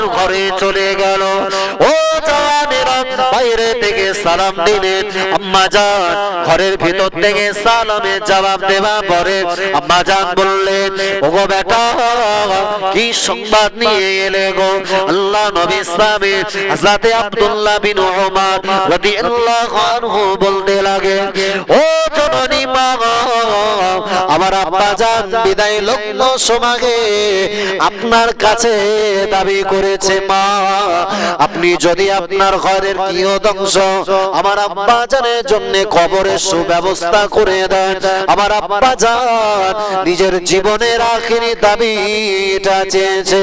আম্মার ঘরে চলে গেল। ও জওয়ানেরা বাইরে থেকে সালাম দিলে আম্মা যান, ঘরের ভিতর থেকে সালামের জবাব দেওয়া পরে আম্মা যান বললেন, ওগো বেটা, কি সংবাদ নিয়ে এলে গো? আল্লাহ নবী ইসলামে হযরতে আব্দুল্লাহ বিন ওমর রাদিয়াল্লাহু আনহু বলতে লাগে ও আমার আব্বা যান, বিদায় লগ্ন সমাগে আপনার কাছে দাবি করেছে মা। আপনি যদি আপনার ঘরের কিয়দংশ আমার আব্বা জানের জন্য কবরের সুব্যবস্থা করে দেন। আমার আব্বা জান নিজের জীবনের আখেরি দাবি এটা চেয়েছে।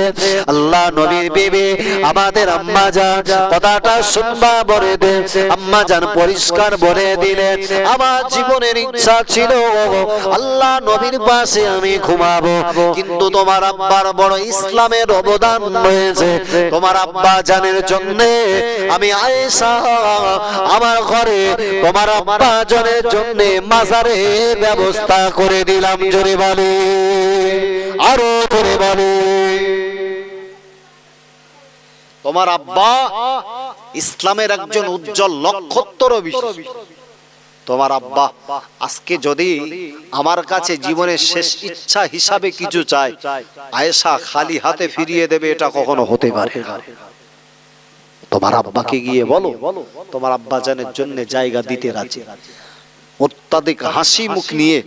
আল্লাহ নবীর বিবি, আমাদের আম্মা যান, কথাটা শুনবা বলে দে আম্মা জান পরিষ্কার বলে দিলেন, আমার জীবনের ইচ্ছা ছিল আল্লাহ নবীর পাশে আমি ঘুমাবো। কিন্তু তোমার আব্বার বড় ইসলামের অবদান রয়েছে। তোমার আব্বা জানের জন্য আমি আয়েশা, আমার ঘরে তোমার আব্বা জনের জন্য মাজারে ব্যবস্থা করে দিলাম, জোরে বলে। আরও জোরে বলে। তোমার আব্বা ইসলামের একজন উজ্জ্বল নক্ষত্র বিশেষ। তোমার আব্বা, আজকে যদি আমার কাছে জীবনের শেষ ইচ্ছা হিসাবে কিছু চায়, আয়েশা খালি হাতে ফিরিয়ে দেবে, এটা কখনো হতে পারে তোমার আব্বাকে গিয়ে বলো, তোমার আব্বা জানের জন্য জায়গা দিতে রাজি। অত্যাধিক হাসি মুখ নিয়ে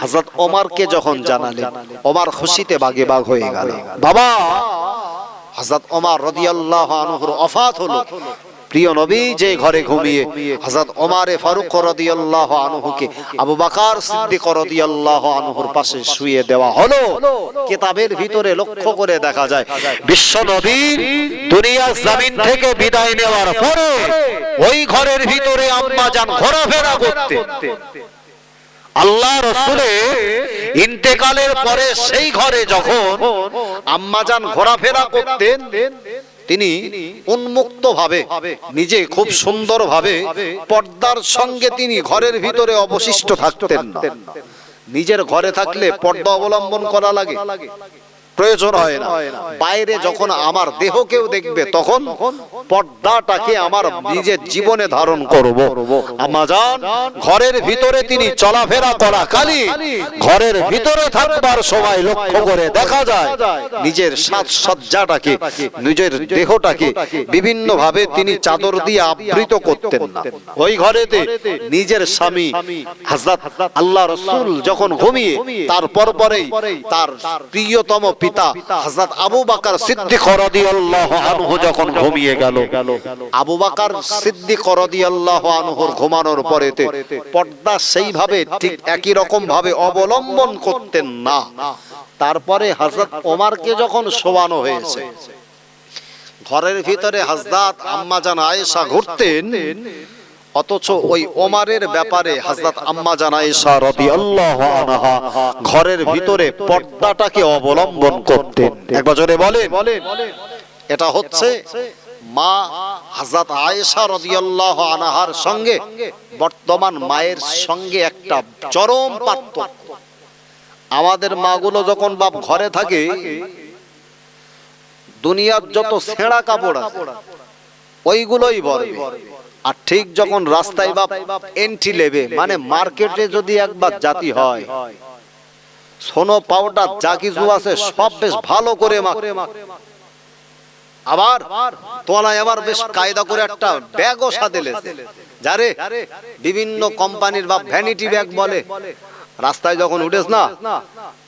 হযরত ওমরকে যখন জানালেন, ওমর খুশিতে বাগে বাগ হয়ে গেল। বাবা হযরত ওমর রাদিয়াল্লাহু আনহুর ওফাত হলো। প্রিয় নবী, যে ঘরে ঘুমিয়ে হযরত ওমরে ফারুক রাদিয়াল্লাহু আনহুকে আবু বকর সিদ্দিক রাদিয়াল্লাহু আনহুর পাশে শুয়ে দেওয়া হলো। কিতাবের ভিতরে লক্ষ্য করে দেখা যায়, বিশ্ব নবীর দুনিয়ার জমিন থেকে বিদায় নেওয়ার পরে ওই ঘরের ভিতরে আম্মা যান ঘোরাফেরা করতে। আল্লাহ রসুলে ইন্তেকালের পরে সেই ঘরে যখন আম্মাজান ঘোরাফেরা করতেন তিনি উন্মুক্ত ভাবে নিজে খুব সুন্দর ভাবে পর্দার সঙ্গে তিনি ঘরের ভিতরে অবশিষ্ট থাকতেন নিজের ঘরে থাকলে পর্দা অবলম্বন করা লাগে। প্রয়োজন হয় না। বাইরে যখন আমার দেহ কেউ দেখবে তখন পর্দাটাকে আমার নিজের জীবনে ধারণ করব। আমাজান ঘরের ভিতরে তিনি চলাফেরা করা কালি ঘরের ভিতরে থাকবার সময় লক্ষ্য করে দেখা যায়। নিজের সাজসজ্জাটাকে নিজের দেহটাকে বিভিন্ন ভাবে তিনি চাদর দিয়ে আবৃত করতেন না। ওই ঘরেতে নিজের স্বামী হাজরত আল্লাহ রসুল যখন ঘুমিয়ে তারপর পরেই তার প্রিয়তম পিতা, হযরত আবু বকর সিদ্দিক রাদিয়াল্লাহু আনহু যখন ঘুমিয়ে গেল। আবু বকর সিদ্দিক রাদিয়াল্লাহু আনহুর ঘুমানোর পরেতে পর্দা সেইভাবে ঠিক একই রকম ভাবে অবলম্বন করতেন না। তারপরে হযরত ওমরকে যখন শোয়ানো হয়েছে, ঘরের ভিতরে হযরত আম্মাজান আয়েশা ঘুরতেন অথচ ওই ওমারের ব্যাপারে হযরত আম্মা জানাইশা রাদিয়াল্লাহু আনহা ঘরের ভিতরে পর্দাটাকে অবলম্বন করতেন। একবার জোরে বলে এটা হচ্ছে মা হযরত আয়েশা রাদিয়াল্লাহু আনহার সঙ্গে বর্তমান মায়ের সঙ্গে একটা চরম পার্থক্য। আমাদের মাগুলো যখন বাপ ঘরে থাকে দুনিয়ার যত ছেঁড়া কাপড় আছে ওইগুলোই বলবে আর ঠিক যখন রাস্তায় বা এন্ট্রি লেবে মানে মার্কেটে যদি একবার জাতি হয়, সোনো পাউডার যা কিছু আছে, সব বেশ ভালো করে আবার তোলায় আবার বেশ কায়দা করে একটা ব্যাগও সাথে যারে বিভিন্ন কোম্পানির বা ভ্যানিটি ব্যাগ বলে। রাস্তায় যখন উঠেস না,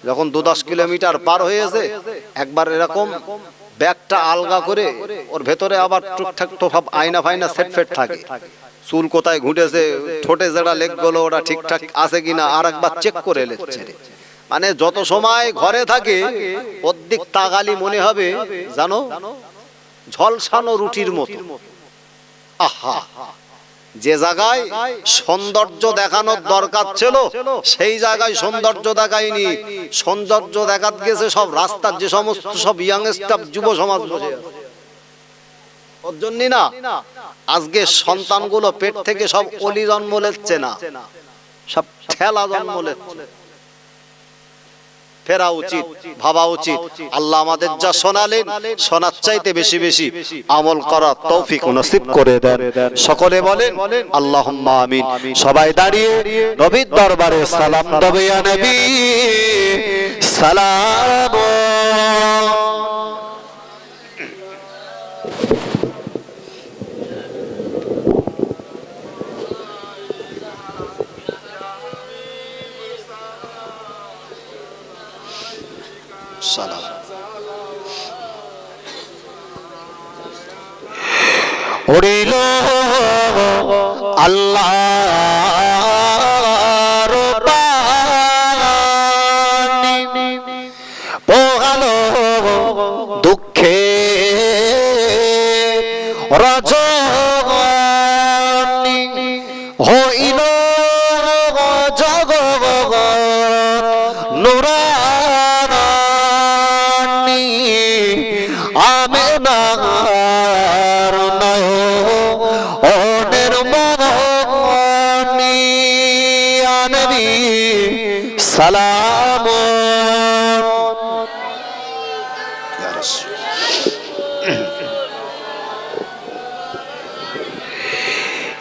যখন দু দশ কিলোমিটার পার হয়েছে একবার এরকম ব্যাগটা আলগা করে ওর ভেতরে আবার টুকঠাক তো সব আয়না ফাইনা সেট ফেট থাকে। চুল কোথায় ঘুটেছে, ঠোঁটে যেটা লেগ গেলো ওটা ঠিকঠাক আছে কিনা আর একবার চেক করে লেচ্ছে মানে যত সময় ঘরে থাকে, অর্ধেক তাগালি মনে হবে, জানো? ঝলসানো রুটির মতো। আহা! যে জায়গায় সৌন্দর্য দেখানোর দরকার ছিল, সেই জায়গায় সৌন্দর্য দেখায়নি। সৌন্দর্য দেখাত গেছে সব রাস্তার যে সমস্ত সব ইয়াং স্টাফ যুব সমাজ বসে ওর জন্য না, আজকে সন্তানগুলো পেট থেকে সব অলি জন্ম লেচ্ছে না, সব ঠেলা জন্ম লেচ্ছে। ফেরা উচিত, ভাবা উচিত। আল্লাহ আমাদের যা শোনালেন, শোনার চাইতে বেশি বেশি আমল করার তৌফিক নসিব করে দেন। সকলে বলেন আল্লাহ আমিন। সবাই দাঁড়িয়ে নবীর দরবারে সালাম দবে নবী, সালাম উড়িল আল্লাহ পোহালো দুঃখে রজ হইল জগ নুরানি আমে নার সালাম।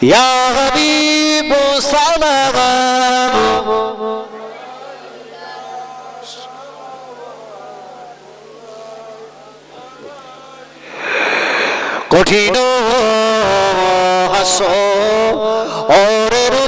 ইয়া হাবিব সালাম। কঠিন হাস ওরের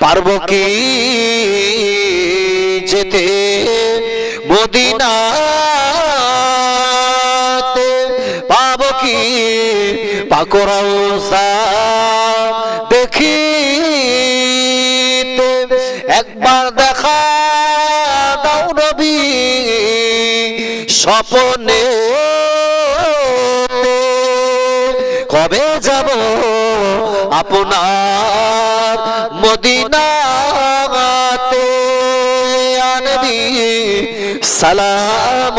পারব কি যেতে মদিনাতে? পাব কি পাকড়াউসা দেখি একবার দেখা স্বপনে। কবে যাব আপনার মদিনাতে? আনবি সালাম।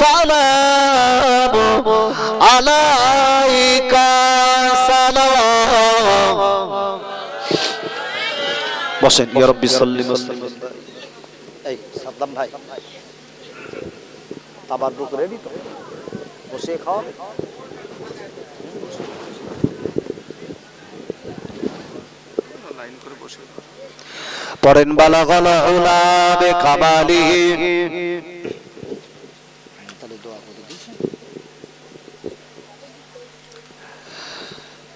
সালাম আলাইকা সালাম বসেন ইয়ারব্বি সাল্লি এই সাদ্দাম ভাই। তাবারুক রেডি তো? বসে খাওয়া? পরেন বালা গলা উলাবে কামালি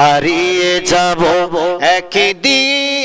হারিয়ে যাব। একদিন